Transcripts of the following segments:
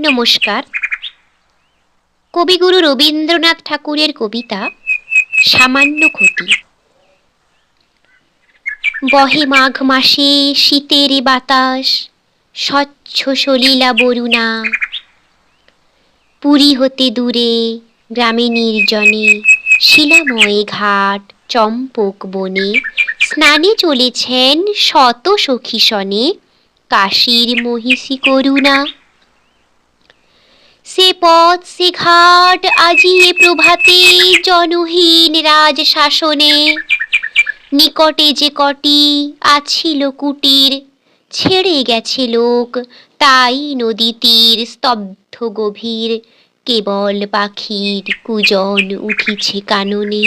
নমস্কার। কবিগুরু রবীন্দ্রনাথ ঠাকুরের কবিতা, সামান্য ক্ষতি। বহে মাঘ মাসে শীতের বাতাস, স্বচ্ছ সলিলা বরুণা। পুরী হতে দূরে গ্রামে নির্জনে শিলাময় ঘাট, চম্পক বনে স্নানে চলেছেন শত সখী সনে কাশীর মহিষী করুণা। সে পথ, সে ঘাট আজি এ প্রভাতে জনহীন রাজ শাসনে নিকটে যে কটি আছিল কুটির ছেড়ে গেছে লোক তাই নদী তীর স্তব্ধ গভীর। কেবল পাখির কুজন উঠিছে কাননে।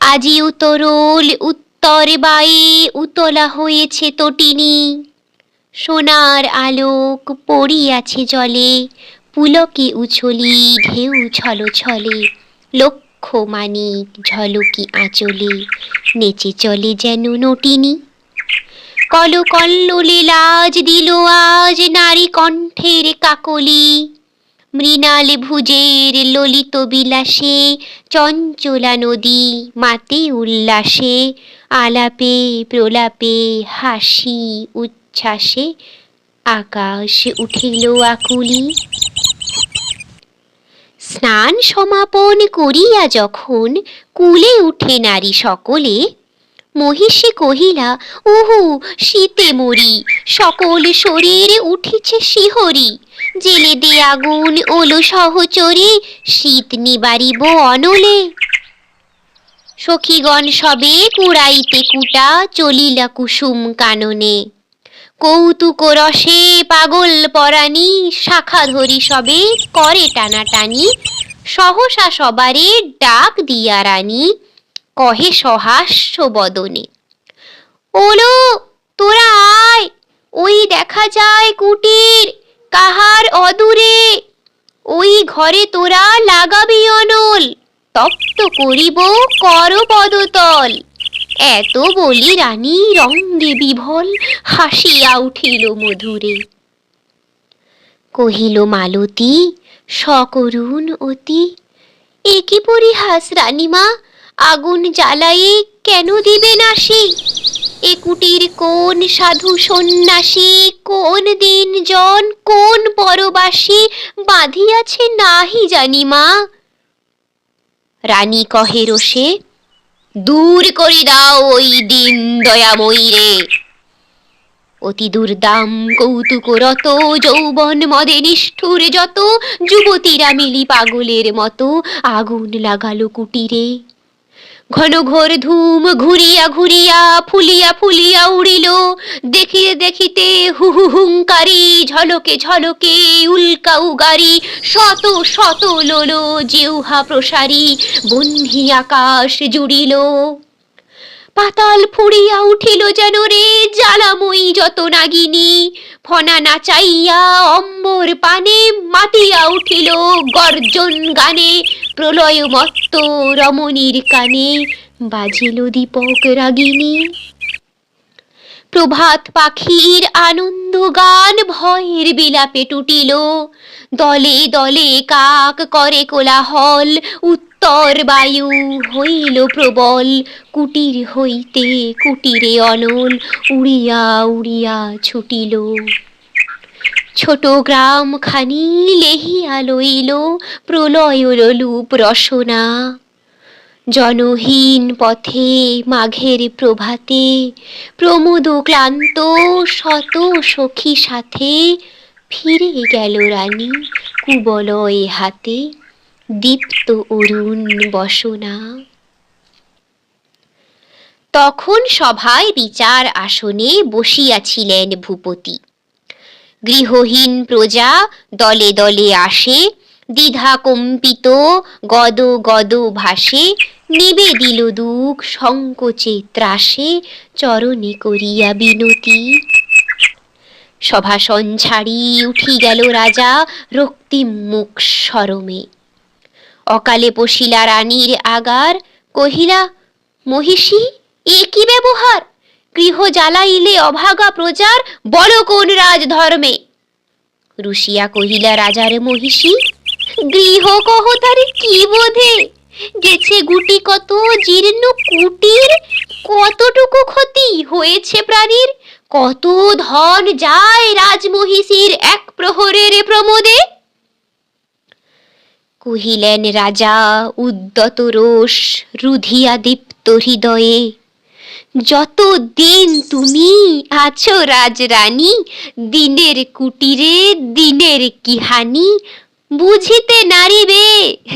আজি উতরল উত্তর বায়ে উতলা হয়েছে তটিনী। সোনার আলোক পড়িয়াছে জলে, পুলকে উছলি, ঢেউ ছল ছলে লক্ষ মানিক ঝলকি আঁচলে, নেচে চলে যেন নটিনী। কল কল্লোলে লাজ দিল আজ নারী কণ্ঠের কাকলি, মৃণাল ভুজের ললিত বিলাসে, চঞ্চলা নদী মাতে উল্লাসে, আলাপে প্রলাপে হাসি উচ্ছ্বাসে আকাশ উঠিল আকুলি। স্নান সমাপন করিয়া যখন কুলে উঠে নারী সকলে, মহিষী কহিলা, ওহু, শীতে মরি, সকল শরীরে উঠিছে শিহরি, জেলে দে আগুন ওলো সহচরে, শীত নিবারিব অনলে। সখীগণ সবে কুড়াইতে কুটা, চলিলা কুসুম কাননে। কৌতুক রসে পাগল পরাণী, শাখা ধরি সবে করে টানাটানি, সহসা সবারে ডাক দিয়া রানী, কহে সহাস্য বদনে। ওলো, তোরা আয়, ওই দেখা যায় কুটির, কাহার অদূরে, ওই ঘরে তোরা লাগাবি অনল, তপ্ত করিব কর পদতল এত বলি রানী রঙ্গে বিভল হাসিয়া উঠিল মধুরে। কহিল, মালতী, সকরুণ অতি, এ পরিহাস রানীমা? আগুন জ্বালায়ে কেন দিবে নাসি এ কুটির কোন সাধু সন্ন্যাসী? কোন দিন জন কোন পরবাসী বাঁধিয়াছে নাহি জানি মা রানী কহে রোষে দূর করি দাও ওই দিন দয়াময়ী রে অতি দুর্দাম কৌতুকরত যৌবন মদে নিষ্ঠুর যত, যুবতীরা মিলি পাগলের মতো আগুন লাগালো কুটিরে। ঘন ঘোর ধূম ঘুরিয়া ঘুরিয়া, ফুলিয়া ফুলিয়া উড়িল। দেখিতে দেখিতে হু হু হুঙ্কারি, ঝলকে ঝলকে উল্কা উগারি, শত শত লোলো জেউহা প্রসারী বন্ধি আকাশ জুড়িল। পাতাল ফুড়িয়া উঠিল যেন রে জ্বালাময়ী যত নাগিনী। ফনা নাচাইয়া অম্বর পানে মাতিয়া উঠিল গর্জন গানে প্রলয় মত্ত রমণীর কানে বাজিল দীপক রাগিনী। প্রভাত পাখির আনন্দ গান ভয়ের বিলাপে টুটিল। দলে দলে কাক করে কোলাহল, উত্তর বায়ু হইল প্রবল। কুটির হইতে কুটিরে অনল, উড়িয়া উড়িয়া ছুটিল। ছোট গ্রাম খানি লেহিয়া লইল প্রলয় রূপ রসনা। জনহীন পথে মাঘের প্রভাতে প্রমোদ ক্লান্ত শত সখী সাথে ফিরে গেল রানী কুবলয় হাতে দীপ্ত অরুণ বসনা। তখন সভায় বিচার আসনে বসিয়াছিলেন ভূপতি। গৃহহীন প্রজা দলে দলে আসে, দ্বিধা কম্পিত, গদ গদ ভাসে নিবেদিল দুঃখ সংকোচে ত্রাসে, চরণে করিয়া বিনতি। সভাসন ছাড়ি উঠি গেল রাজা রক্তিম মুখ সরমে। অকালে পশিলা রানীর আগার, কহিলা, মহিষী, এ কি ব্যবহার? গৃহ জ্বালাইলে অভাগা প্রজার বল কোন রাজ ধর্মে রুশিয়া কহিলা, রাজার মহিষী, গৃহ কহ তার কি বোধে? গেছে গুটি কত জীর্ণ কুটির, কতটুকু ক্ষতি হয়েছে প্রাণীর? কত ধন যায় রাজমহিষীর এক প্রহরের প্রমোদে? কহিলেন, রাজা, উদ্যত রোষ, রুধিয়া দীপ্ত হৃদয়ে যত দিন তুমি আছো রাজরানী, দিনের কুটিরে, দিনের কিহানি, বুঝিতে নারিবে,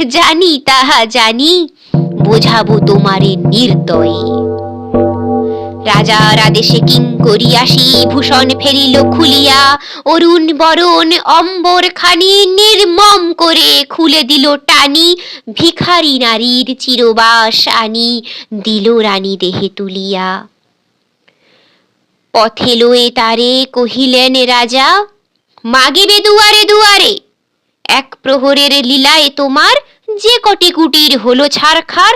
জানি তাহা জানি, বোঝাবো তোমারে নির্দয়ে। রাজার আদেশে কিং করিয়াসি ভূষণ ফেরিল খুলিয়া। অরুণ বরণ অম্বর খানি নির্মম করে খুলে দিল টানি। ভিখারি নারীর চিরবাস আনি দিল রানী দেহে তুলিয়া। পথে লয়ে তারে কহিলেন রাজা, মাগিবে দুয়ারে দুয়ারে, এক প্রহরের লীলায় তোমার যে কটি কুটির হলো ছারখার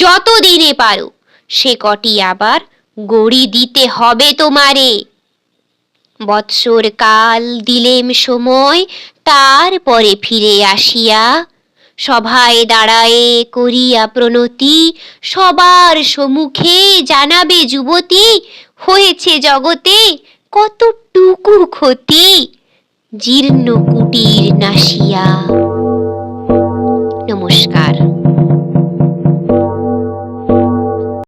যত দিনে পারো, সে কটি আবার গড়ি দিতে হবে তোমারে। বৎসর কাল দিলেম সময়, তারপরে ফিরে আসিয়া সভায় দাঁড়ায়ে করিয়া প্রণতি, সবার সম্মুখে জানাবে যুবতী, হয়েছে জগতে কতটুকু ক্ষতি। জীর্ণ কুটির নাসিয়া। নমস্কার।